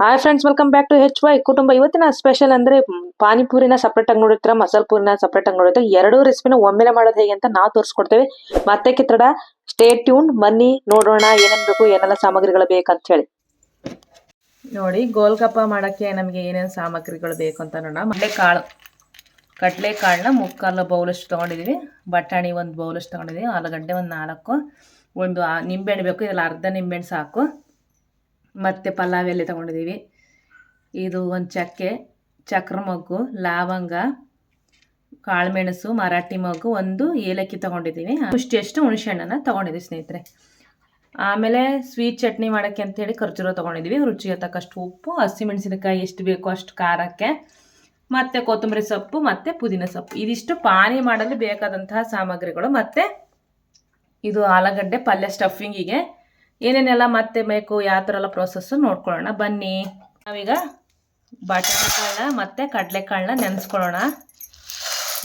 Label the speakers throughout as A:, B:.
A: Hi friends welcome back to H Y ಕುಟುಂಬ, ಇವತ್ತಿನ special ಅಂದ್ರೆ ಪಾನಿಪುರಿನ ಸಪ್ರೇಟ್ ಆಗಿ ನೋಡಿರ್ತೀರ ಮಸಾಲ ಪೂರಿನ ಸಪ್ರೇಟ್ ಆಗಿ ನೋಡಿರ್ತೀರ, ಎರಡೂ ರೆಸಿಪಿನ ಒಮ್ಮೆಲೆ ಮಾಡೋದು ಹೇಗೆ ಅಂತ ನಾವು ತೋರಿಸ್ಕೊಡ್ತೇವೆ. ಮತ್ತೆ ಕಿತ್ತಡ ಸ್ಟೇ ಟ್ಯೂನ್ ಬನ್ನಿ, ನೋಡೋಣ, ಏನೇನು ಬೇಕು, ಏನೆಲ್ಲ ಸಾಮಗ್ರಿಗಳು ಬೇಕಂತ ಹೇಳಿ ನೋಡಿ, ಗೋಲ್ಗಪ್ಪ ಮಾಡಕ್ಕೆ ನಮಗೆ ಏನೇನು ಸಾಮಗ್ರಿಗಳು ಬೇಕು ಅಂತ ನೋಡೋಣ. ಮಳೆ ಕಾಳು ಕಡಲೆ ಕಾಳನ್ನ ಮುಕ್ಕಾಲು ಬೌಲಷ್ಟು ತೊಗೊಂಡಿದ್ದೀವಿ ಬಟಾಣಿ ಒಂದು ಬೌಲಷ್ಟು ತೊಗೊಂಡಿದ್ದೀವಿ ಆಲೂಗಡ್ಡೆ ಒಂದು ನಾಲ್ಕು. ಒಂದು ನಿಂಬೆಹಣ್ಣು ಬೇಕು, ಇದ್ರಲ್ಲಿ ಅರ್ಧ ನಿಂಬೆಹಣ್ಣು ಸಾಕು. ಮತ್ತು ಪಲಾವ್ ಎಲೆ ತೊಗೊಂಡಿದ್ದೀವಿ ಇದು ಒಂದು ಚಕ್ಕೆ, ಚಕ್ರ ಮೊಗ್ಗು, ಲವಂಗ, ಕಾಳುಮೆಣಸು, ಮರಾಠಿ ಮೊಗ್ಗು, ಒಂದು ಏಲಕ್ಕಿ ತೊಗೊಂಡಿದ್ದೀವಿ ಹುಣಸೆ ಹಣ್ಣನ್ನು ತೊಗೊಂಡಿದ್ದೀವಿ ಸ್ನೇಹಿತರೆ. ಆಮೇಲೆ ಸ್ವೀಟ್ ಚಟ್ನಿ ಮಾಡೋಕ್ಕೆ ಅಂತೇಳಿ ಖರ್ಜೂರ ತೊಗೊಂಡಿದ್ದೀವಿ ರುಚಿಗೆ ತಕ್ಕಷ್ಟು ಉಪ್ಪು ಹಸಿಮೆಣಸಿನಕಾಯಿ ಎಷ್ಟು ಬೇಕೋ ಅಷ್ಟು ಖಾರಕ್ಕೆ, ಮತ್ತು ಕೊತ್ತಂಬರಿ ಸೊಪ್ಪು, ಮತ್ತು ಪುದೀನ ಸೊಪ್ಪು. ಇದಿಷ್ಟು ಪಾನಿ ಮಾಡಲು ಬೇಕಾದಂತಹ ಸಾಮಗ್ರಿಗಳು. ಮತ್ತು ಇದು ಆಲೂಗಡ್ಡೆ ಪಲ್ಯ ಸ್ಟಫಿಂಗಿಗೆ ಏನೇನೆಲ್ಲ ಮತ್ತೆ ಬೇಕು, ಯಾವ ಥರ ಎಲ್ಲ ಪ್ರೊಸೆಸ್ಸು ನೋಡ್ಕೊಳ್ಳೋಣ. ಬನ್ನಿ. ನಾವೀಗ ಬಟಾಣಿ ಕಾಳನ್ನ ಮತ್ತು ಕಡಲೆಕಾಳನ್ನ ನೆನೆಸ್ಕೊಳ್ಳೋಣ.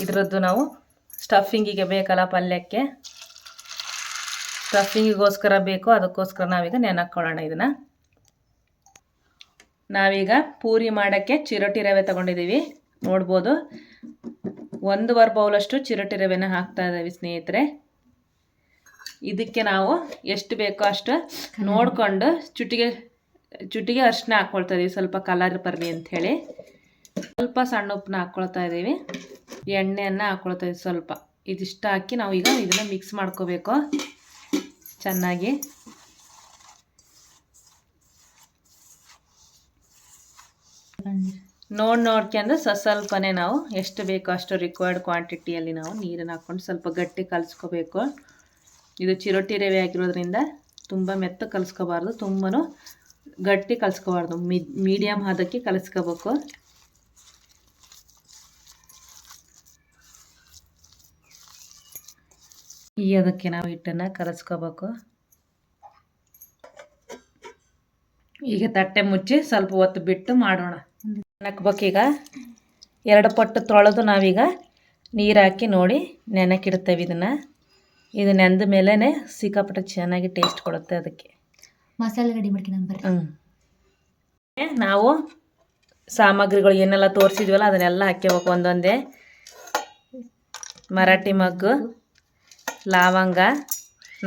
A: ಇದರದ್ದು ನಾವು ಸ್ಟಫಿಂಗಿಗೆ ಬೇಕಲ್ಲ ಪಲ್ಯಕ್ಕೆ. ಸ್ಟಫಿಂಗಿಗೋಸ್ಕರ ಬೇಕು, ಅದಕ್ಕೋಸ್ಕರ ನಾವೀಗ ನೆನಕ್ಕೊಳ್ಳೋಣ ಇದನ್ನು. ನಾವೀಗ ಪೂರಿ ಮಾಡೋಕ್ಕೆ ಚಿರೋಟಿ ರವೆ ತಗೊಂಡಿದ್ದೀವಿ. ನೋಡ್ಬೋದು. ಒಂದೂವರೆ ಬೌಲಷ್ಟು ಚಿರೋಟಿ ರವೆನ ಹಾಕ್ತಾ ಇದ್ದೀವಿ ಸ್ನೇಹಿತರೆ. ಇದಕ್ಕೆ ನಾವು ಎಷ್ಟು ಬೇಕೋ ಅಷ್ಟು ನೋಡಿಕೊಂಡು ಚುಟಿಗೆ ಚುಟಿಗೆ ಅರ್ಶಿನ ಹಾಕ್ಕೊಳ್ತಾ ಇದ್ದೀವಿ ಸ್ವಲ್ಪ ಕಲರ್ ಬರಲಿ ಅಂಥೇಳಿ ಸ್ವಲ್ಪ ಸಣ್ಣ ಉಪ್ಪನ್ನ ಹಾಕ್ಕೊಳ್ತಾ ಇದ್ದೀವಿ ಎಣ್ಣೆಯನ್ನು ಹಾಕ್ಕೊಳ್ತಾ ಇದ್ದೀವಿ ಸ್ವಲ್ಪ. ಇದಿಷ್ಟು ಹಾಕಿ ನಾವು ಈಗ ಇದನ್ನು ಮಿಕ್ಸ್ ಮಾಡ್ಕೋಬೇಕು. ಚೆನ್ನಾಗಿ. ನೋಡಿ ನೋಡ್ಕೊಂಡು ಸ ನಾವು ಎಷ್ಟು ಬೇಕೋ ಅಷ್ಟು ರಿಕ್ವೈರ್ಡ್ ಕ್ವಾಂಟಿಟಿಯಲ್ಲಿ ನಾವು ನೀರನ್ನು ಹಾಕ್ಕೊಂಡು ಸ್ವಲ್ಪ ಗಟ್ಟಿ ಕಲಿಸ್ಕೋಬೇಕು. ಇದು ಚಿರೋಟಿ ರವೆ ಆಗಿರೋದ್ರಿಂದ ತುಂಬ ಮೆತ್ತ ಕಲಸ್ಕೋಬಾರ್ದು ತುಂಬಾ ಗಟ್ಟಿ ಕಲಿಸ್ಕೋಬಾರ್ದು. ಮೀಡಿಯಮ್ ಹದಕ್ಕೆ ಕಲಸ್ಕೋಬೇಕು. ಈ ಅದಕ್ಕೆ ನಾವು ಹಿಟ್ಟನ್ನು ಕಲಸ್ಕೋಬೇಕು. ಈಗ ತಟ್ಟೆ ಮುಚ್ಚಿ ಸ್ವಲ್ಪ ಹೊತ್ತು ಬಿಟ್ಟು ಮಾಡೋಣ. ನೆನಕ್ಬೇಕೀಗ ಎರಡು ಪಟ್ಟು ತೊಳೆದು ನಾವೀಗ ನೀರು ಹಾಕಿ ನೋಡಿ ನೆನಕಿಡ್ತೇವೆ ಇದನ್ನು. ಇದು ನೆಂದ ಮೇಲೇ ಸಿಕ್ಕಾಪಟ್ಟೆ ಚೆನ್ನಾಗಿ ಟೇಸ್ಟ್ ಕೊಡುತ್ತೆ ಅದಕ್ಕೆ.
B: ಮಸಾಲೆ ರೆಡಿ ಮಾಡ್ಕೊಂಡು ಬರ್ರಿ.
A: ಹ್ಞೂ ನಾವು ಸಾಮಗ್ರಿಗಳು ಏನೆಲ್ಲ ತೋರಿಸಿದ್ವಲ್ಲ ಅದನ್ನೆಲ್ಲ ಹಾಕ್ಯಬೇಕು ಒಂದೊಂದೇ. ಮರಾಠಿ ಮಗ್ಗು ಲವಂಗ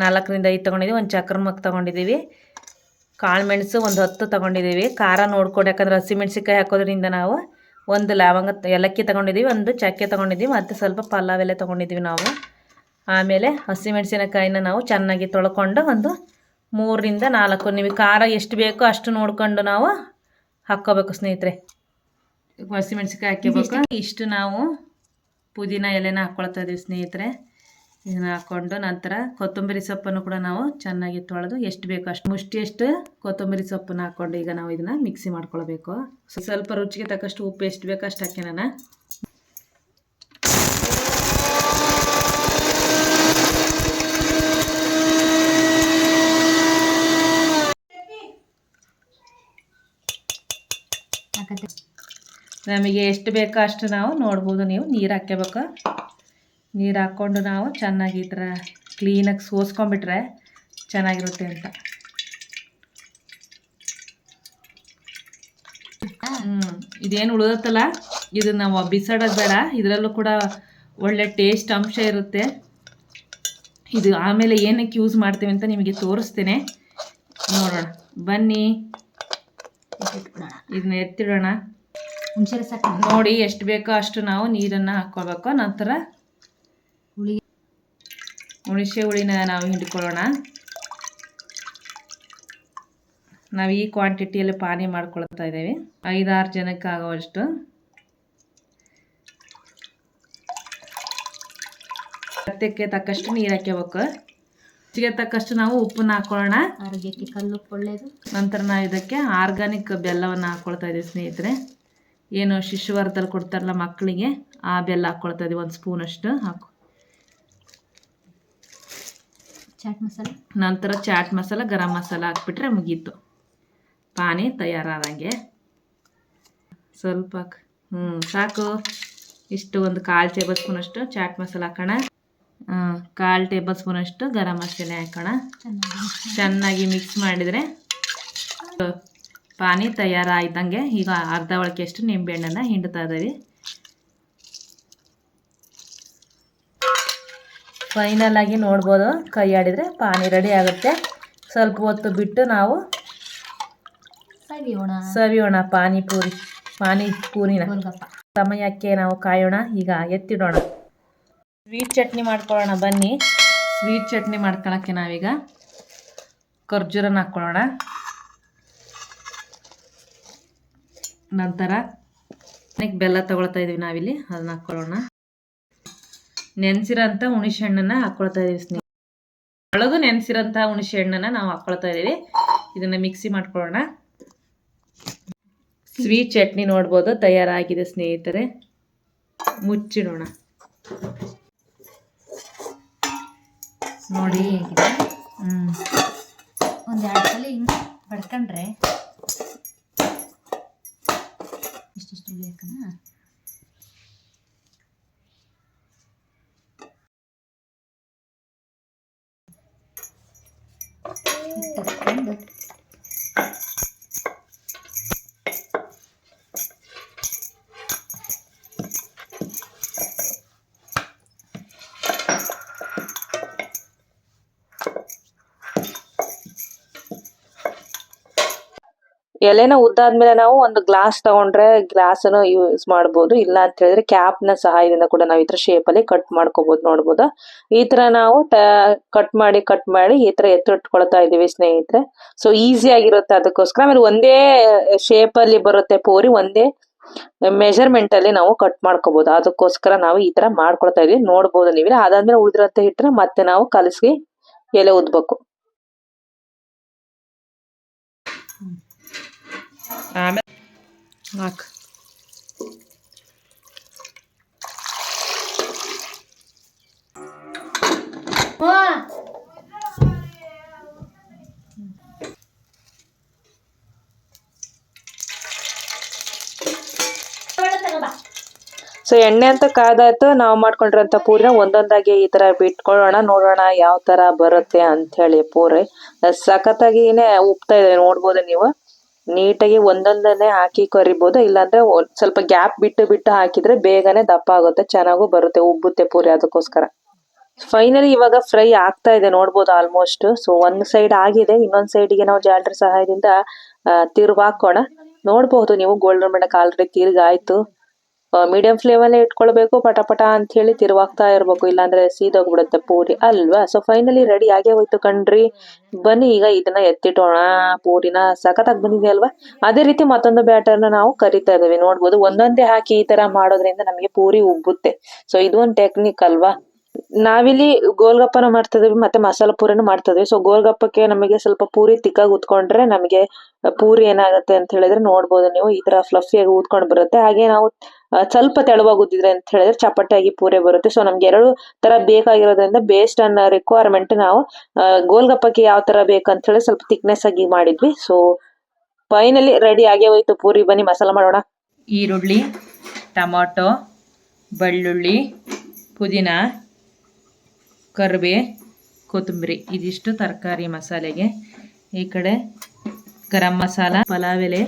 A: ನಾಲ್ಕರಿಂದ ಐದು ತೊಗೊಂಡಿದ್ದೀವಿ ಒಂದು ಚಕ್ರ ಮಗ್ ತೊಗೊಂಡಿದ್ದೀವಿ ಕಾಳು ಮೆಣಸು ಒಂದು ಹತ್ತು ತೊಗೊಂಡಿದ್ದೀವಿ ಖಾರ ನೋಡ್ಕೊಂಡು ಯಾಕಂದ್ರೆ ಹಸಿಮೆಣ್ಸಿಕಾಯಿ ಹಾಕೋದ್ರಿಂದ ನಾವು ಒಂದು ಲವಂಗ ಏಲಕ್ಕಿ ತೊಗೊಂಡಿದ್ದೀವಿ ಒಂದು ಚಕ್ಕೆ ತೊಗೊಂಡಿದ್ದೀವಿ ಮತ್ತು ಸ್ವಲ್ಪ ಪಲಾವ್ ತೊಗೊಂಡಿದ್ದೀವಿ ನಾವು. ಆಮೇಲೆ ಹಸಿಮೆಣಸಿನಕಾಯಿನ ನಾವು ಚೆನ್ನಾಗಿ ತೊಳ್ಕೊಂಡು ಒಂದು ಮೂರರಿಂದ ನಾಲ್ಕು ನಿಮಗೆ ಖಾರ ಎಷ್ಟು ಬೇಕೋ ಅಷ್ಟು ನೋಡ್ಕೊಂಡು ನಾವು ಹಾಕ್ಕೋಬೇಕು ಸ್ನೇಹಿತರೆ. ಹಸಿಮೆಣಸಿಕಾಯಿ ಹಾಕ್ಕೋಬೇಕು. ಇಷ್ಟು ನಾವು ಪುದೀನ ಎಲೆನ ಹಾಕ್ಕೊಳ್ತಾ ಇದೀವಿ ಸ್ನೇಹಿತರೆ. ಇದನ್ನ ಹಾಕ್ಕೊಂಡು ನಂತರ ಕೊತ್ತಂಬರಿ ಸೊಪ್ಪನ್ನು ಕೂಡ ನಾವು ಚೆನ್ನಾಗಿ ತೊಳೆದು ಎಷ್ಟು ಬೇಕೋ ಅಷ್ಟು ಮುಷ್ಟಿಯಷ್ಟು ಕೊತ್ತಂಬರಿ ಸೊಪ್ಪನ್ನು ಹಾಕ್ಕೊಂಡು ಈಗ ನಾವು ಇದನ್ನು ಮಿಕ್ಸಿ ಮಾಡ್ಕೊಳ್ಬೇಕು. ಸ್ವಲ್ಪ ರುಚಿಗೆ ತಕ್ಕಷ್ಟು ಉಪ್ಪು ಎಷ್ಟು ಬೇಕೋ ಅಷ್ಟು ಹಾಕಿ
B: ಹಾಕತ್ತೆ.
A: ನಮಗೆ ಎಷ್ಟು ಬೇಕೋ ಅಷ್ಟು ನಾವು ನೋಡ್ಬೋದು ನೀವು. ನೀರು ಹಾಕ್ಕೋಬೇಕು ನೀರು ಹಾಕ್ಕೊಂಡು ನಾವು ಚೆನ್ನಾಗಿ ಈ ಥರ ಕ್ಲೀನಾಗಿ ಸೋಸ್ಕೊಂಬಿಟ್ರೆ ಚೆನ್ನಾಗಿರುತ್ತೆ ಅಂತ. ಹ್ಞೂ ಇದೇನು ಉಳಿದತ್ತಲ್ಲ? ಇದು ನಾವು ಬಿಸಾಡೋದು ಬೇಡ. ಇದರಲ್ಲೂ ಕೂಡ ಒಳ್ಳೆ ಟೇಸ್ಟ್ ಅಂಶ ಇರುತ್ತೆ. ಇದು ಆಮೇಲೆ ಏನಕ್ಕೆ ಯೂಸ್ ಮಾಡ್ತೀವಿ ಅಂತ ನಿಮಗೆ ತೋರಿಸ್ತೇನೆ. ನೋಡೋಣ. ಬನ್ನಿ. ಇದನ್ನ ಎತ್ತಿಡೋಣ. ನೋಡಿ ಎಷ್ಟು ಬೇಕೋ ಅಷ್ಟು ನಾವು ನೀರನ್ನು ಹಾಕ್ಕೊಳ್ಬೇಕು ನಂತರ
B: ಹುಳಿ
A: ಹುಣಸೆ ಹುಳಿನ ನಾವು ಹಿಂಡ್ಕೊಳ್ಳೋಣ. ನಾವು ಈ ಕ್ವಾಂಟಿಟಿಯಲ್ಲಿ ಪಾನಿ ಮಾಡ್ಕೊಳ್ತಾ ಇದ್ದೇವೆ. ಐದಾರು ಜನಕ್ಕೆ ಆಗುವಷ್ಟು. ಸತ್ಯಕ್ಕೆ ತಕ್ಕಷ್ಟು ನೀರು ಹಾಕ್ಕೋಬೇಕು ರುಚಿಗೆ ತಕ್ಕಷ್ಟು ನಾವು ಉಪ್ಪನ್ನ ಹಾಕೊಳ್ಳೋಣ.
B: ಆರೋಗ್ಯಕ್ಕೆ ಕಲ್ಲು ಒಳ್ಳೆಯದು
A: ನಂತರ ನಾವು ಇದಕ್ಕೆ ಆರ್ಗಾನಿಕ್ ಬೆಲ್ಲವನ್ನು ಹಾಕೊಳ್ತಾ ಇದ್ದೀವಿ ಸ್ನೇಹಿತರೆ. ಏನು ಶಿಶುವಾರದಲ್ಲಿ ಕೊಡ್ತಾರಲ್ಲ ಮಕ್ಕಳಿಗೆ ಆ ಬೆಲ್ಲ ಹಾಕ್ಕೊಳ್ತಾ ಇದ್ದೀವಿ ಒಂದು ಸ್ಪೂನಷ್ಟು ಹಾಕು.
B: ಚಾಟ್ ಮಸಾಲ.
A: ನಂತರ ಚಾಟ್ ಮಸಾಲ ಗರಂ ಮಸಾಲ ಹಾಕ್ಬಿಟ್ರೆ ಮುಗೀತು. ಪಾನಿ ತಯಾರಾದಂಗೆ. ಸ್ವಲ್ಪ ಹ್ಞೂ ಸಾಕು. ಇಷ್ಟು ಒಂದು ಕಾಲು ಟೇಬಲ್ ಸ್ಪೂನಷ್ಟು ಚಾಟ್ ಮಸಾಲ ಹಾಕೋಣ. ಕಾಲು ಟೇಬಲ್ ಸ್ಪೂನಷ್ಟು ಗರಂ ಮಸಾಲೆ ಹಾಕೋಣ.
B: ಚೆನ್ನಾಗಿ
A: ಮಿಕ್ಸ್ ಮಾಡಿದರೆ ಪಾನಿ ತಯಾರಾಯ್ತಂಗೆ. ಈಗ ಅರ್ಧ ಒಳಕೆಯಷ್ಟು ನಿಂಬೆಹಣ್ಣನ್ನು ಹಿಂಡ್ತಾ ಇದ್ದೀವಿ. ಫೈನಲ್ ಆಗಿ ನೋಡ್ಬೋದು. ಕೈ ಆಡಿದರೆ ಪಾನಿ ರೆಡಿ ಆಗುತ್ತೆ. ಸ್ವಲ್ಪ ಹೊತ್ತು ಬಿಟ್ಟು ನಾವು
B: ಸವಿಯೋಣ.
A: ಸವಿಯೋಣ ಪಾನಿಪೂರಿ ಪಾನಿಪೂರಿನ ಸಮಯಕ್ಕೆ ನಾವು ಕಾಯೋಣ. ಈಗ ಎತ್ತಿಡೋಣ. ಸ್ವೀಟ್ ಚಟ್ನಿ ಮಾಡ್ಕೊಳ್ಳೋಣ, ಬನ್ನಿ. ಸ್ವೀಟ್ ಚಟ್ನಿ ಮಾಡ್ಕೊಳ್ಳೋಕ್ಕೆ ನಾವೀಗ ಖರ್ಜೂರನ ಹಾಕ್ಕೊಳ್ಳೋಣ. ನಂತರ ಬೆಲ್ಲ ತಗೊಳ್ತಾ ಇದೀವಿ ನಾವಿಲ್ಲಿ, ಅದನ್ನ ಹಾಕ್ಕೊಳ್ಳೋಣ. ನೆನೆಸಿರೋಂಥ ಹುಣಸೆ ಹಣ್ಣನ್ನು ಹಾಕ್ಕೊಳ್ತಾ ಇದ್ದೀವಿ ಸ್ನೇಹಿತರೆ ಒಳಗೂ ನೆನೆಸಿರೋಂಥ ಹುಣಸೆ ಹಣ್ಣನ್ನು ನಾವು ಹಾಕ್ಕೊಳ್ತಾ ಇದ್ದೀವಿ ಇದನ್ನು ಮಿಕ್ಸಿ ಮಾಡ್ಕೊಳ್ಳೋಣ. ಸ್ವೀಟ್ ಚಟ್ನಿ ನೋಡ್ಬೋದು, ತಯಾರಾಗಿದೆ ಸ್ನೇಹಿತರೆ. ಮುಚ್ಚಿಡೋಣ. ನೋಡಿ
B: ಹೇಗಿದೆ.
A: ಹ್ಮ್.
B: ಒಂದು ಎರಡು ಸಲ ಹಿಂಗೆ ಬಡ್ಕೊಂಡ್ರೆ ಇಷ್ಟಿಷ್ಟು ಬೇಕನಾ? ತಕ್ಕೊಂಡು
A: ಎಲೆನ ಉದ್ದಾದ್ಮೇಲೆ ನಾವು ಒಂದು ಗ್ಲಾಸ್ ತಗೊಂಡ್ರೆ ಗ್ಲಾಸ್ ಅನ್ನು ಯೂಸ್ ಮಾಡಬಹುದು ಇಲ್ಲ ಅಂತ ಹೇಳಿದ್ರೆ ಕ್ಯಾಪ್ನ ಸಹಾಯದಿಂದ ಕೂಡ ನಾವು ಈ ತರ ಶೇಪ್ ಅಲ್ಲಿ ಕಟ್ ಮಾಡ್ಕೋಬಹುದು ನೋಡಬಹುದು ಈ ತರ ನಾವು ಕಟ್ ಮಾಡಿ ಕಟ್ ಮಾಡಿ ಈ ತರ ಎತ್ತಿಟ್ಕೊಳ್ತಾ ಇದೀವಿ ಸ್ನೇಹಿತರೆ. ಸೊ ಈಸಿ ಆಗಿರುತ್ತೆ ಅದಕ್ಕೋಸ್ಕರ. ಆಮೇಲೆ ಒಂದೇ ಶೇಪ್ ಅಲ್ಲಿ ಬರುತ್ತೆ ಪೂರಿ, ಒಂದೇ ಮೆಜರ್ಮೆಂಟ್ ಅಲ್ಲಿ ನಾವು ಕಟ್ ಮಾಡ್ಕೋಬಹುದು ಅದಕ್ಕೋಸ್ಕರ ನಾವು ಈ ತರ ಮಾಡ್ಕೊಳ್ತಾ ಇದೀವಿ ನೋಡಬಹುದು ನೀವಿಲ್ಲ. ಅದಾದ್ಮೇಲೆ ಉಳಿದಿರಂತ ಹಿಟ್ಟನ್ನ ಮತ್ತೆ ನಾವು ಕಲಸಿ ಎಲೆ ಉದ್ಬೇಕು. ಆಮೇಲೆ ಹಾಕು ಸೊ ಎಣ್ಣೆ ಅಂತ ಕಾದಾಯ್ತು. ನಾವು ಮಾಡ್ಕೊಂಡಿರೋಂಥ ಪೂರಿನ ಒಂದೊಂದಾಗಿ ಈ ತರ ಬಿಟ್ಕೊಳ್ಳೋಣ. ನೋಡೋಣ ಯಾವ ತರ ಬರುತ್ತೆ ಅಂತ ಹೇಳಿ ಪೂರಿ ಸಖತ್ತಾಗಿನೇ ಉಪ್ತಾ ಇದೆ ನೋಡ್ಬೋದು ನೀವು. ನೀಟಾಗಿ ಒಂದೊಂದನ್ನೇ ಹಾಕಿ ಕರಿಬೋದು, ಇಲ್ಲಾಂದ್ರೆ ಸ್ವಲ್ಪ ಗ್ಯಾಪ್ ಬಿಟ್ಟು ಬಿಟ್ಟು ಹಾಕಿದ್ರೆ ಬೇಗನೆ ದಪ್ಪ ಆಗುತ್ತೆ, ಚೆನ್ನಾಗೂ ಬರುತ್ತೆ ಉಬ್ಬುತ್ತೆ ಪೂರಿ ಅದಕ್ಕೋಸ್ಕರ. ಫೈನಲಿ ಇವಾಗ ಫ್ರೈ ಆಗ್ತಾ ಇದೆ ನೋಡ್ಬೋದು ಆಲ್ಮೋಸ್ಟ್ ಸೊ ಒಂದ್ ಸೈಡ್ ಆಗಿದೆ, ಇನ್ನೊಂದ್ ಸೈಡ್ಗೆ ನಾವು ಜಾಲ್ರಿ ಸಹಾಯದಿಂದ ತಿರುವಾಕೋಣ. ನೋಡ್ಬಹುದು ನೀವು ಗೋಲ್ಡನ್ ಬಣ್ಣಕ್ಕೆ ಆಲ್ರೆಡಿ ತಿರುಗಾಯ್ತು. ಮೀಡಿಯಂ ಫ್ಲೇಮಲ್ಲೇ ಇಟ್ಕೊಳ್ಬೇಕು, ಪಟ ಪಟ ಅಂತ ಹೇಳಿ ತಿರುವಾಗ್ತಾ ಇರಬೇಕು, ಇಲ್ಲಾಂದ್ರೆ ಸೀದೋಗ್ಬಿಡುತ್ತೆ ಪೂರಿ. ಅಲ್ವಾ? ಸೊ ಫೈನಲಿ ರೆಡಿ ಆಗೇ ಹೋಯ್ತು ಕಣ್ರಿ. ಬನ್ನಿ, ಈಗ ಇದನ್ನ ಎತ್ತಿಟ್ಟೋಣ. ಪೂರಿನ ಸಖತ್ತಾಗಿ ಬಂದಿದೆ ಅಲ್ವಾ? ಅದೇ ರೀತಿ ಮತ್ತೊಂದು ಬ್ಯಾಟರ್ನ ನಾವು ಕರಿತಾ ಇದ್ದೀವಿ. ನೋಡ್ಬೋದು, ಒಂದೊಂದೇ ಹಾಕಿ ಈ ತರ ಮಾಡೋದ್ರಿಂದ ನಮಗೆ ಪೂರಿ ಉಬ್ಬುತ್ತೆ. ಸೊ ಇದು ಒಂದು ಟೆಕ್ನಿಕ್ ಅಲ್ವಾ? ನಾವಿಲ್ಲಿ ಗೋಲ್ಗಪ್ಪನ ಮಾಡ್ತಿದ್ವಿ, ಮತ್ತೆ ಮಸಾಲ ಪೂರಿನೂ ಮಾಡ್ತಿದ್ವಿ. ಸೊ ಗೋಲ್ಗಪ್ಪಕ್ಕೆ ನಮಗೆ ಸ್ವಲ್ಪ ಪೂರಿ ತಿಕ್ಕಾಗಿ ಉತ್ಕೊಂಡ್ರೆ ನಮಗೆ ಪೂರಿ ಏನಾಗುತ್ತೆ ಅಂತ ಹೇಳಿದ್ರೆ ನೋಡ್ಬೋದು ನೀವು. ಈ ತರ ಫ್ಲಫಿಯಾಗಿ ಊದ್ಕೊಂಡು ಬರುತ್ತೆ. ಹಾಗೆ ನಾವು ಸ್ವಲ್ಪ ತೆಳುವಾಗಿ ಉದ್ದಿದ್ರೆ ಅಂತ ಹೇಳಿದ್ರೆ ಚಪ್ಪಟೆಯಾಗಿ ಪೂರಿ ಬರುತ್ತೆ. ಸೊ ನಮ್ಗೆ ಎರಡು ತರ ಬೇಕಾಗಿರೋದ್ರಿಂದ ಬೇಸ್ಟ್ ಅನ್ನ ರಿಕ್ವೈರ್ಮೆಂಟ್ ನಾವು ಗೋಲ್ಗಪ್ಪಕ್ಕೆ ಯಾವ ತರ ಬೇಕಂತ ಹೇಳಿ ಸ್ವಲ್ಪ ತಿಕ್ನೆಸ್ ಆಗಿ ಮಾಡಿದ್ವಿ. ಸೊ ಫೈನಲಿ ರೆಡಿ ಆಗೇ ಹೋಯ್ತು. ಪೂರಿ ಬನ್ನಿ, ಮಸಾಲ ಮಾಡೋಣ. ಈರುಳ್ಳಿ, ಟೊಮಾಟೊ, ಬೆಳ್ಳುಳ್ಳಿ, ಪುದೀನ ಕರಿಬೇ, ಕೊತ್ತಂಬರಿ, ಇದಿಷ್ಟು ತರಕಾರಿ ಮಸಾಲೆಗೆ. ಈ ಕಡೆ ಗರಂ ಮಸಾಲ ಪಲಾವ್ ಎಲೆ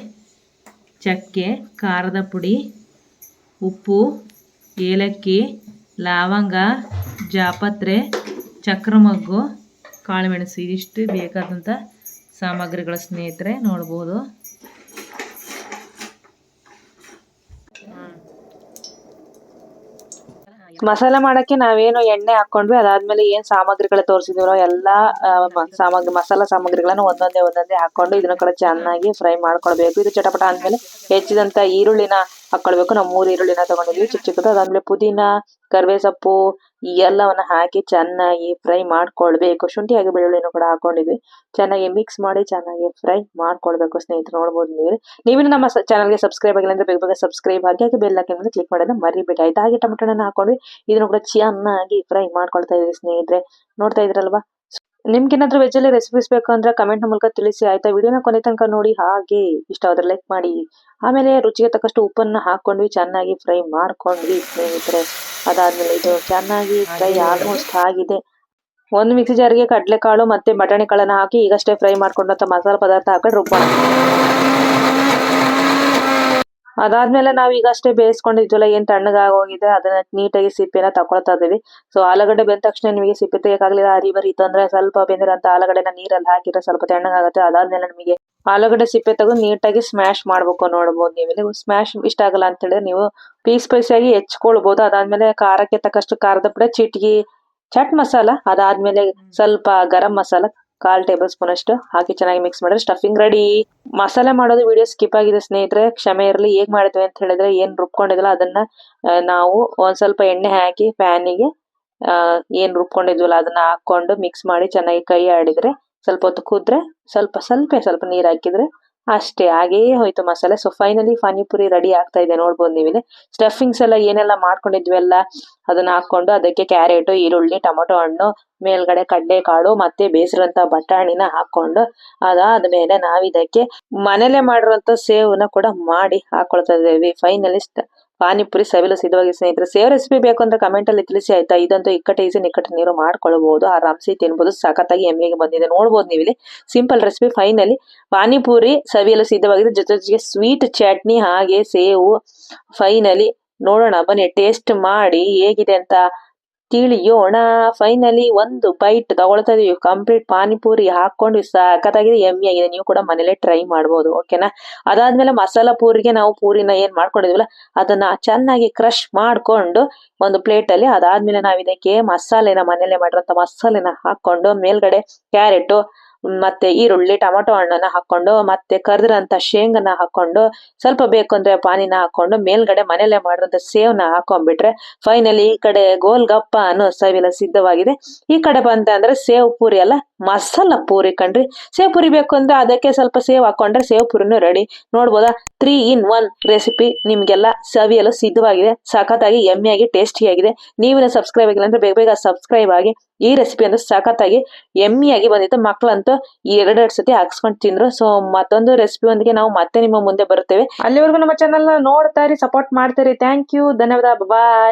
A: ಚಕ್ಕೆ, ಖಾರದ ಪುಡಿ, ಉಪ್ಪು, ಏಲಕ್ಕಿ, ಲವಂಗ, ಜಾಪತ್ರೆ, ಚಕ್ರಮಗ್ಗು, ಕಾಳುಮೆಣಸು, ಇದಿಷ್ಟು ಬೇಕಾದಂಥ ಸಾಮಗ್ರಿಗಳ ಸ್ನೇಹಿತರೆ ನೋಡ್ಬೋದು. ಮಸಾಲೆ ಮಾಡಕ್ಕೆ ನಾವೇನು ಎಣ್ಣೆ ಹಾಕೊಂಡ್ವಿ ಅದಾದ್ಮೇಲೆ ಏನ್ ಸಾಮಗ್ರಿಗಳ ತೋರಿಸಿದಿರೋ ಎಲ್ಲಾ ಸಾಮಗ್ರಿ ಮಸಾಲ ಸಾಮಗ್ರಿಗಳನ್ನ ಒಂದೊಂದೇ ಒಂದೊಂದೇ ಹಾಕೊಂಡು ಇದನ್ನ ಕೂಡ ಚೆನ್ನಾಗಿ ಫ್ರೈ ಮಾಡ್ಕೊಳ್ಬೇಕು. ಇದು ಚಟಪಟ ಅಂದ್ಮೇಲೆ ಹೆಚ್ಚಿದಂತ ಈರುಳ್ಳಿನ ಹಾಕೊಳ್ಬೇಕು. ನಾವು ಮೂರು ಈರುಳ್ಳಿನ ತಗೊಂಡಿದ್ವಿ ಚಿಕ್ಕ ಚಿಕ್ಕದು. ಅದಾದ್ಮೇಲೆ ಪುದೀನ ಕರಿಬೇ ಸೊಪ್ಪು ಎಲ್ಲವನ್ನ ಹಾಕಿ ಚೆನ್ನಾಗಿ ಫ್ರೈ ಮಾಡ್ಕೊಳ್ಬೇಕು. ಶುಂಠಿ ಹಾಗೆ ಬೆಳ್ಳುಳ್ಳಿನೂ ಕೂಡ ಹಾಕೊಂಡಿದ್ವಿ. ಚೆನ್ನಾಗಿ ಮಿಕ್ಸ್ ಮಾಡಿ ಚೆನ್ನಾಗಿ ಫ್ರೈ ಮಾಡ್ಕೊಳ್ಬೇಕು ಸ್ನೇಹಿತರು, ನೋಡ್ಬೋದು ನೀವು. ನೀವಿನ ನಮ್ಮ ಚಾನಲ್ಗೆ ಸಬ್ಸ್ಕ್ರೈಬ್ ಆಗಿಲ್ಲ ಅಂದ್ರೆ, ಬೇಗ ಬೇಗ ಸಬ್ಸ್ಕ್ರೈಬ್ ಆಗಿ ಹಾಗೆ ಬೆಲ್ ಹಾಕಿ ಕ್ಲಿಕ್ ಮಾಡೋದನ್ನ ಮರಿಬೇಡಿ. ಆಯ್ತಾ? ಹಾಗೆ ಟೊಮೆಟೊನ ಹಾಕೊಂಡ್ವಿ ಇದನ್ನು ಕೂಡ ಚೆನ್ನಾಗಿ ಫ್ರೈ ಮಾಡ್ಕೊಳ್ತಾ ಇದೀವಿ ಸ್ನೇಹಿತರೆ. ನೋಡ್ತಾ ಇದ್ರಲ್ವಾ ನಿಮ್ಗೇನಾದ್ರೂ ವೆಜ್ ಅಲ್ಲಿ ರೆಸಿಪೀಸ್ ಬೇಕು ಅಂದ್ರೆ ಕಮೆಂಟ್ ಮೂಲಕ ತಿಳಿಸಿ ಆಯ್ತಾ? ವಿಡಿಯೋನ ಕೊನೆ ತನಕ ನೋಡಿ ಹಾಗೆ ಇಷ್ಟ ಆದ್ರೆ ಲೈಕ್ ಮಾಡಿ. ಆಮೇಲೆ ರುಚಿಗೆ ತಕ್ಕಷ್ಟು ಉಪ್ಪನ್ನ ಹಾಕೊಂಡ್ವಿ ಚೆನ್ನಾಗಿ ಫ್ರೈ ಮಾಡ್ಕೊಂಡ್ವಿ ಸ್ನೇಹಿತರೆ. ಅದಾದ್ಮೇಲೆ ಇದು ಚೆನ್ನಾಗಿ ಫ್ರೈ ಆಲ್ಮೋಸ್ಟ್ ಆಗಿದೆ. ಒಂದು ಮಿಕ್ಸಿ ಜಾರಿಗೆ ಕಡಲೆಕಾಳು ಮತ್ತೆ ಬಟಾಣಿ ಕಾಳನ್ನ ಹಾಕಿ ಈಗಷ್ಟೇ ಫ್ರೈ ಮಾಡ್ಕೊಂಡಂತ ಮಸಾಲೆ ಪದಾರ್ಥ ಹಾಕೊಂಡು ರುಬ್ಬೋಣ. ಅದಾದ್ಮೇಲೆ ನಾವು ಈಗಷ್ಟೇ ಬೇಯಿಸ್ಕೊಂಡಿದ್ವಲ್ಲ ಏನ್ ತಣ್ಣಗಾಗೋಗಿದೆ ಅದನ್ನ ನೀಟಾಗಿ ಸಿಪ್ಪೆನ ತಕೊಳ್ತಾ ಇದೀವಿ ಸೊ ಆಲೂಗಡ್ಡೆ ಬೆಂದ ತಕ್ಷಣ ನಿಮಗೆ ಸಿಪ್ಪೆ ತೆಗಿಯಕ್ಕಾಗ್ಲಿಲ್ಲ ಹರಿ ಬರಿ ಇತ್ತಂದ್ರೆ ಸ್ವಲ್ಪ ಬೆಂದಿರಂತ ಆಲೂಗಡ್ಡೆನ ನೀರಲ್ಲಿ ಹಾಕಿದ್ರೆ ಸ್ವಲ್ಪ ತಣ್ಣಗಾಗುತ್ತೆ. ಅದಾದ್ಮೇಲೆ ನಿಮಗೆ ಆಲೂಗಡ್ಡೆ ಸಿಪ್ಪೆ ತಗೊಂಡು ನೀಟಾಗಿ ಸ್ಮ್ಯಾಶ್ ಮಾಡ್ಬೇಕು ನೋಡ್ಬೋದು ನೀವು. ನೀವು ಸ್ಮ್ಯಾಶ್ ಇಷ್ಟ ಆಗಲ್ಲ ಅಂತ ಹೇಳಿದ್ರೆ ನೀವು ಪೀಸ್ ಪೀಸ್ ಆಗಿ ಹೆಚ್ಕೊಳ್ಬಹುದು ಅದಾದ್ಮೇಲೆ ಖಾರಕ್ಕೆ ತಕ್ಕಷ್ಟು ಖಾರದ ಪುಡಿ ಚಿಟ್ಗಿ ಚಟ್ ಮಸಾಲ ಅದಾದ್ಮೇಲೆ ಸ್ವಲ್ಪ ಗರಂ ಮಸಾಲ ಕಾಲ್ ಟೇಬಲ್ ಸ್ಪೂನ್ ಅಷ್ಟು ಹಾಕಿ ಚೆನ್ನಾಗಿ ಮಿಕ್ಸ್ ಮಾಡಿದ್ರೆ ಸ್ಟಫಿಂಗ್ ರೆಡಿ ಮಸಾಲೆ ಮಾಡೋದು ವಿಡಿಯೋ ಸ್ಕಿಪ್ ಆಗಿದೆ ಸ್ನೇಹಿತರೆ. ಕ್ಷಮೆ ಇರಲಿ, ಹೇಗೆ ಮಾಡಿದ್ವಿ ಅಂತ ಹೇಳಿದ್ರೆ ಏನು ರುಬ್ಕೊಂಡಿದ್ವಲ್ಲ ಅದನ್ನ ನಾವು ಒಂದು ಸ್ವಲ್ಪ ಎಣ್ಣೆ ಹಾಕಿ ಪ್ಯಾನಿಗೆ ಏನು ರುಬ್ಕೊಂಡಿದ್ವಲ್ಲ ಅದನ್ನ ಹಾಕೊಂಡು ಮಿಕ್ಸ್ ಮಾಡಿ ಚೆನ್ನಾಗಿ ಕೈ ಆಡಿದ್ರೆ ಸ್ವಲ್ಪ ಹೊತ್ತು ಕುದ್ರೆ ಸ್ವಲ್ಪ ಸ್ವಲ್ಪ ಸ್ವಲ್ಪ ನೀರು ಹಾಕಿದ್ರೆ ಅಷ್ಟೇ, ಹಾಗೆಯೇ ಹೋಯ್ತು ಮಸಾಲೆ. ಸೊ ಫೈನಲಿ ಪಾನಿಪುರಿ ರೆಡಿ ಆಗ್ತಾ ಇದೆ. ನೋಡ್ಬೋದು ನೀವಿಲ್ಲಿ. ಸ್ಟಫಿಂಗ್ಸ್ ಎಲ್ಲ ಏನೆಲ್ಲ ಮಾಡ್ಕೊಂಡಿದ್ವಿ ಎಲ್ಲ ಅದನ್ನ ಹಾಕೊಂಡು ಅದಕ್ಕೆ ಕ್ಯಾರೆಟ್ ಈರುಳ್ಳಿ, ಟೊಮೊಟೊ ಹಣ್ಣು, ಮೇಲ್ಗಡೆ ಕಡ್ಲೆಕಾಳು, ಮತ್ತೆ ಬೇಸಿರುವಂತ ಬಟಾಣಿನ ಹಾಕೊಂಡು ಅದಾದ್ಮೇಲೆ ನಾವಿದಕ್ಕೆ ಮನೇಲೆ ಮಾಡಿರುವಂತ ಸೇವನ ಕೂಡ ಮಾಡಿ ಹಾಕೊಳ್ತಾ ಇದ್ದೇವೆ. ಫೈನಲಿ ಪಾನಿಪುರಿ ಸವಿಲು ಸಿದ್ಧವಾಗಿ ಸ್ನೇಹಿತರೆ, ಸೇವ್ ರೆಸಿಪಿ ಬೇಕು ಅಂದ್ರೆ ಕಮೆಂಟ್ ಅಲ್ಲಿ ತಿಳಿಸಿ ಆಯ್ತಾ? ಇದಂತೂ ಇಕ್ಕಟ್ಟೆ ಈಸಿ ನಿಕ್ಕಟ್ಟೆ ನೀರು ಮಾಡ್ಕೊಳ್ಬಹುದು ಆರಾಮ್ಸಿ ತಿನ್ಬಹುದು ಸಖತ್ತಾಗಿ ಎಮ್ಮೆಗೆ ಬಂದಿದೆ. ನೋಡ್ಬೋದು ನೀವಿಲ್ಲಿ. ಸಿಂಪಲ್ ರೆಸಿಪಿ ಫೈನಲಿ ಪಾನಿಪುರಿ ಸವಿಯಲು ಸಿದ್ಧವಾಗಿದೆ. ಜೊತೆ ಜೊತೆಗೆ ಸ್ವೀಟ್ ಚಟ್ನಿ ಹಾಗೆ ಸೇವು. ಫೈನಲಿ ನೋಡೋಣ, ಬನ್ನಿ. ಟೇಸ್ಟ್ ಮಾಡಿ, ಹೇಗಿದೆ ಅಂತ ತಿಳಿಯೋಣ. ಫೈನಲಿ ಒಂದು ಬೈಟ್ ತಗೊಳ್ತಾ ಇದೀವಿ ಕಂಪ್ಲೀಟ್ ಪಾನಿಪುರಿ ಹಾಕೊಂಡು ಸಖತ್ತಾಗಿದೆ ಎಮ್ಮಿ ಆಗಿದೆ. ನೀವು ಕೂಡ ಮನೇಲೆ ಟ್ರೈ ಮಾಡ್ಬೋದು ಓಕೆನಾ ಅದಾದ್ಮೇಲೆ ಮಸಾಲ ಪೂರಿಗೆ ನಾವು ಪೂರಿನ ಏನ್ ಮಾಡ್ಕೊಂಡಿದ್ವಲ್ಲ, ಅದನ್ನ ಚೆನ್ನಾಗಿ ಕ್ರಶ್ ಮಾಡ್ಕೊಂಡು ಒಂದು ಪ್ಲೇಟ್ ಅಲ್ಲಿ ಅದಾದ್ಮೇಲೆ ನಾವ್ ಇದಕ್ಕೆ ಮಸಾಲೆನ ಮನೇಲೆ ಮಾಡಿರೋಂಥ ಮಸಾಲೆನ ಹಾಕೊಂಡು ಮೇಲ್ಗಡೆ ಕ್ಯಾರೆಟ್ ಮತ್ತೆ ಈರುಳ್ಳಿ, ಟೊಮೊಟೊ ಹಣ್ಣನ್ನ ಹಾಕೊಂಡು, ಮತ್ತೆ ಕರ್ದಿರಂತ ಶೇಂಗನ ಹಾಕೊಂಡು, ಸ್ವಲ್ಪ ಬೇಕು ಅಂದ್ರೆ ಪಾನಿನ ಹಾಕೊಂಡು, ಮೇಲ್ಗಡೆ ಮನೇಲೆ ಮಾಡಿರೋಂತ ಸೇವ್ನ ಹಾಕೊಂಡ್ಬಿಟ್ರೆ ಫೈನಲಿ ಈ ಕಡೆ ಗೋಲ್ಗಪ್ಪ ಅನ್ನೋ ಸವಿಲ ಸಿದ್ಧವಾಗಿದೆ. ಈ ಕಡೆ ಬಂತ ಅಂದ್ರೆ ಸೇವ್ ಪೂರಿ ಅಲ್ಲ, ಮಸಾಲ ಪೂರಿ ಕಣ್ರಿ. ಸೇವ್ ಪೂರಿ ಬೇಕು ಅಂದ್ರೆ ಅದಕ್ಕೆ ಸ್ವಲ್ಪ ಸೇವ್ ಹಾಕೊಂಡ್ರೆ ಸೇವ್ ಪೂರಿನೂ ರೆಡಿ ನೋಡ್ಬೋದಾ? ತ್ರೀ ಇನ್ ಒನ್ ರೆಸಿಪಿ ನಿಮ್ಗೆಲ್ಲ ಸವಿಯಲು ಸಿದ್ಧವಾಗಿದೆ. ಸಖತ್ತಾಗಿ ಎಮ್ಮೆಯಾಗಿ ಟೇಸ್ಟಿಯಾಗಿದೆ ನೀವಿನ ಸಬ್ಸ್ಕ್ರೈಬ್ ಆಗಿಲ್ಲ ಅಂದ್ರೆ ಬೇಗ ಬೇಗ ಸಬ್ಸ್ಕ್ರೈಬ್ ಆಗಿ ಈ ರೆಸಿಪಿ ಅಂದ್ರೆ ಸಖತ್ತಾಗಿ ಎಮ್ಮಿಯಾಗಿ ಬಂದಿತ್ತು. ಮಕ್ಕಳಂತೂ ಎರಡೆರಡು ಸತಿ ಹಾಕ್ಸ್ಕೊಂಡು ತಿಂದ್ರು. ಸೊ ಮತ್ತೊಂದು ರೆಸಿಪಿ ಒಂದಿಗೆ ನಾವು ಮತ್ತೆ ನಿಮ್ಮ ಮುಂದೆ ಬರುತ್ತೇವೆ. ಅಲ್ಲಿವರೆಗೂ ನಮ್ಮ ಚಾನಲ್ ನೋಡ್ತಾ ಇರಿ ಸಪೋರ್ಟ್ ಮಾಡ್ತಾ ಇರಿ. ಥ್ಯಾಂಕ್ ಯು ಧನ್ಯವಾದ. ಬಾಯ್